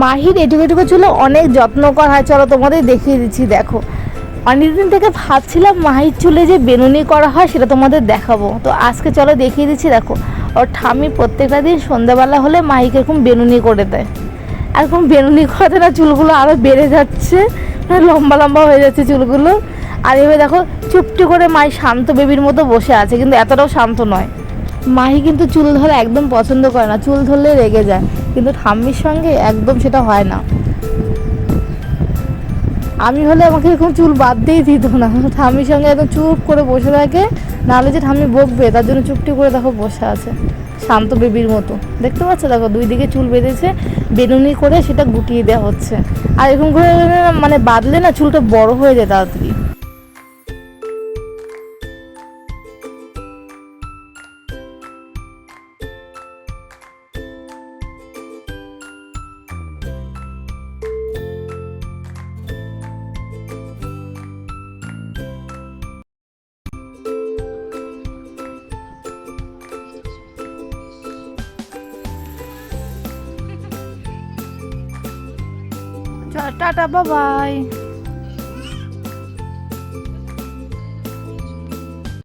মাহির এটুকু এটুকু চুলে অনেক যত্ন করা। হয়, চলো তোমাদের দেখিয়ে দিচ্ছি, দেখো। অনেকদিন থেকে ভাবছিলাম মাহির চুলে যে বেনুনি করা হয় সেটা তোমাদের দেখাবো। তো আজকে চলো দেখিয়ে দিচ্ছি, দেখো। ওর ঠামি প্রত্যেকটা দিন সন্ধ্যাবেলা হলে মাহিকে এরকম বেনুনি করে দেয়। এরকম বেনুনি করাতে না, চুলগুলো আরও বেড়ে যাচ্ছে। মানে লম্বা লম্বা হয়ে যাচ্ছে চুলগুলো। আর এভাবে দেখো চুপটি করে মাই শান্ত বেবির মতো বসে আছে, কিন্তু এতটাও শান্ত নয়। মাহি কিন্তু চুল ধরা একদম পছন্দ করে না, চুল ধরলে রেগে যায়। কিন্তু ঠাম্মির সঙ্গে একদম সেটা হয় না। আমি হলে আমাকে এরকম চুল দিয়েই দিত না। ঠাম্মির সঙ্গে একদম চুপ করে বসে থাকে, নাহলে যে ঠাম্মি বকবে, তার জন্য চুপটি করে দেখো বসে আছে, শান্ত বেবির মতো। দেখতে পাচ্ছ? দেখো, দুই দিকে চুল বেঁধেছে, বেনুনি করে সেটা গুটিয়ে দেওয়া হচ্ছে। আর এরকম করে মানে বাঁধলে না চুলটা বড় হয়ে যায় তাড়াতাড়ি। টাটা বাবাই।